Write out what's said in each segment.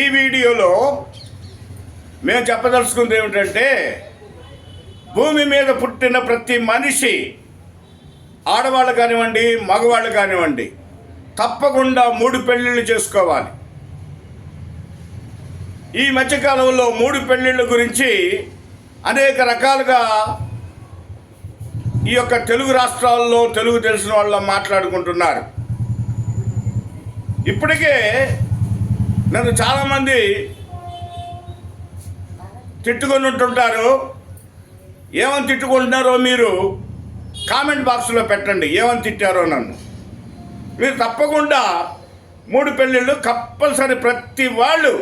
ఈ వీడియోలో మేము చెప్పదలుచుకుంది ఏమిటంటే భూమి మీద పుట్టిన ప్రతి మనిషి ఆడవాళ్ళు కానివ్వండి మగవాళ్ళు కానివ్వండి తప్పకుండా మూడు పెళ్ళిళ్ళు చేసుకోవాలి. ఈ మధ్యకాలంలో మూడు పెళ్ళిళ్ళ గురించి అనేక రకాలుగా ఈ యొక్క తెలుగు రాష్ట్రాల్లో తెలుగు తెలిసిన వాళ్ళ మాట్లాడుకుంటున్నారు. ఇప్పటికే నన్ను చాలామంది తిట్టుకొని ఉంటుంటారు ఏమని తిట్టుకుంటున్నారో మీరు కామెంట్ బాక్స్లో పెట్టండి. ఏమని తిట్టారో నన్ను. మీరు తప్పకుండా మూడు పెళ్ళిళ్ళు కంపల్సరీ ప్రతి వాళ్ళు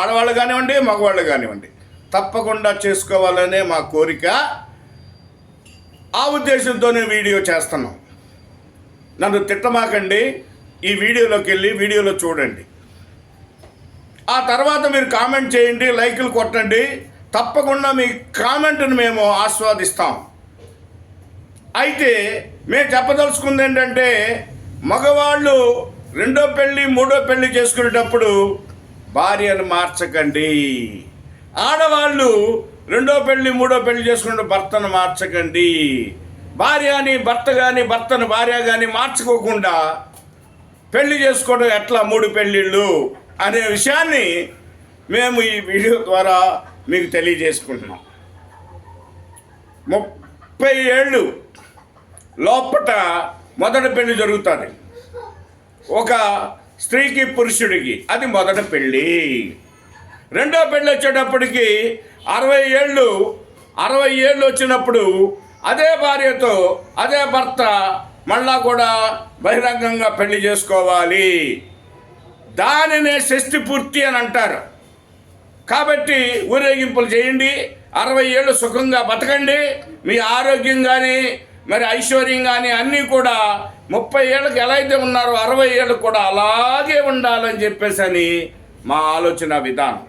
ఆడవాళ్ళు కానివ్వండి మగవాళ్ళు కానివ్వండి తప్పకుండా చేసుకోవాలనే మా కోరిక. ఆ ఉద్దేశంతోనే వీడియో చేస్తున్నాం. నన్ను తిట్టమాకండి. ఈ వీడియోలోకి వెళ్ళి వీడియోలో చూడండి. ఆ తర్వాత మీరు కామెంట్ చేయండి లైకులు కొట్టండి. తప్పకుండా మీ కామెంట్ని మేము ఆస్వాదిస్తాం. అయితే మేము చెప్పదలుచుకుంది ఏంటంటే మగవాళ్ళు రెండో పెళ్ళి మూడో పెళ్ళి చేసుకునేటప్పుడు భార్యను మార్చకండి. ఆడవాళ్ళు రెండో పెళ్ళి మూడో పెళ్ళి చేసుకుంటే భర్తను మార్చకండి. భార్య అని భర్త కానీ భర్తను భార్య కానీ మార్చుకోకుండా పెళ్ళి చేసుకోవడం ఎట్లా? మూడు పెళ్ళిళ్ళు. అనే విషయాన్ని మేము ఈ వీడియో ద్వారా మీకు తెలియజేసుకుంటున్నాం. ముప్పై ఏళ్ళు లోపట మొదటి పెళ్ళి జరుగుతుంది. ఒక స్త్రీకి పురుషుడికి అది మొదటి పెళ్ళి. రెండో పెళ్ళి వచ్చేటప్పటికి అరవై ఏళ్ళు అరవై ఏళ్ళు వచ్చినప్పుడు అదే భార్యతో అదే భర్త మళ్ళా కూడా బహిరంగంగా పెళ్ళి చేసుకోవాలి. దానినే షష్టి పూర్తి అని అంటారు. కాబట్టి ఊరేగింపులు చేయండి అరవై ఏళ్ళు సుఖంగా బతకండి మీ ఆరోగ్యం కానీ మరి ఐశ్వర్యం కానీ అన్నీ కూడా ముప్పై ఏళ్ళకి ఎలా అయితే ఉన్నారో అరవై ఏళ్ళు కూడా అలాగే ఉండాలని చెప్పేసి అని మా ఆలోచన విధానం.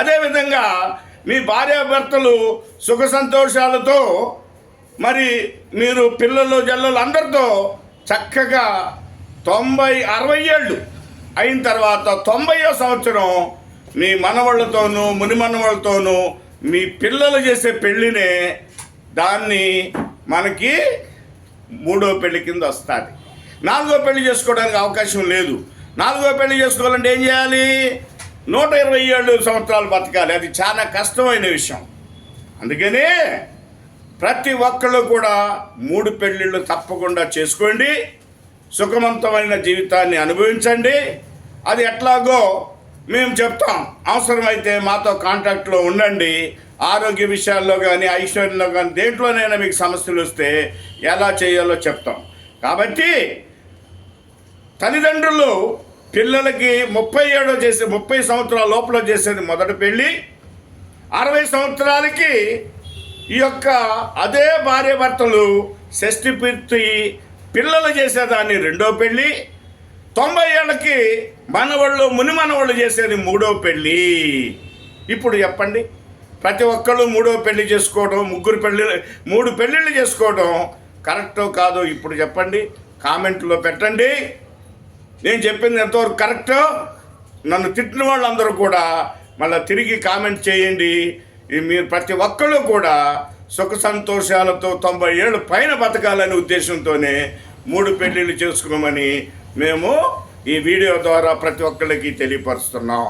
అదేవిధంగా మీ భార్యాభర్తలు సుఖ సంతోషాలతో మరి మీరు పిల్లలు జల్లలు అందరితో చక్కగా తొంభై అరవై ఏళ్ళు అయిన తర్వాత తొంభైయో సంవత్సరం మీ మనవాళ్ళతోనూ ముని మనవాళ్ళతోనూ మీ పిల్లలు చేసే పెళ్ళినే దాన్ని మనకి మూడో పెళ్ళి కింద వస్తుంది. నాలుగో పెళ్ళి చేసుకోవడానికి అవకాశం లేదు. నాలుగో పెళ్ళి చేసుకోవాలంటే ఏం చేయాలి? నూట ఇరవై ఏడు సంవత్సరాలు బతకాలి. అది చాలా కష్టమైన విషయం. అందుకనే ప్రతి ఒక్కళ్ళు కూడా మూడు పెళ్ళిళ్ళు తప్పకుండా చేసుకోండి. సుఖవంతమైన జీవితాన్ని అనుభవించండి. అది ఎట్లాగో మేము చెప్తాం. అవసరమైతే మాతో కాంటాక్ట్లో ఉండండి. ఆరోగ్య విషయాల్లో కానీ ఐశ్వర్యంలో కానీ దేంట్లోనైనా మీకు సమస్యలు వస్తే ఎలా చేయాలో చెప్తాం. కాబట్టి తల్లిదండ్రులు పిల్లలకి ముప్పై ఏడో చేసే ముప్పై సంవత్సరాల లోపల చేసేది మొదటి పెళ్ళి. అరవై సంవత్సరాలకి ఈ యొక్క అదే భార్యాభర్తలు షష్టి షష్ఠి పూర్తి పిల్లలు చేసేదాన్ని రెండో పెళ్ళి తొంభై ఏళ్ళకి మనవాళ్ళు ముని మనవాళ్ళు చేసేది మూడో పెళ్ళి. ఇప్పుడు చెప్పండి ప్రతి ఒక్కళ్ళు మూడో పెళ్ళి చేసుకోవడం ముగ్గురు పెళ్ళి మూడు పెళ్ళిళ్ళు చేసుకోవడం కరెక్టో కాదో ఇప్పుడు చెప్పండి కామెంట్లో పెట్టండి. నేను చెప్పింది ఎంతవరకు కరెక్టో నన్ను తిట్టిన వాళ్ళందరూ కూడా మళ్ళీ తిరిగి కామెంట్ చేయండి. మీరు ప్రతి ఒక్కళ్ళు కూడా సుఖ సంతోషాలతో తొంభై ఏళ్ళు పైన బతకాలనే ఉద్దేశంతోనే మూడు పెళ్ళిళ్ళు చేసుకోమని మేము ఈ వీడియో ద్వారా ప్రతి ఒక్కరికి తెలియపరుస్తున్నాం.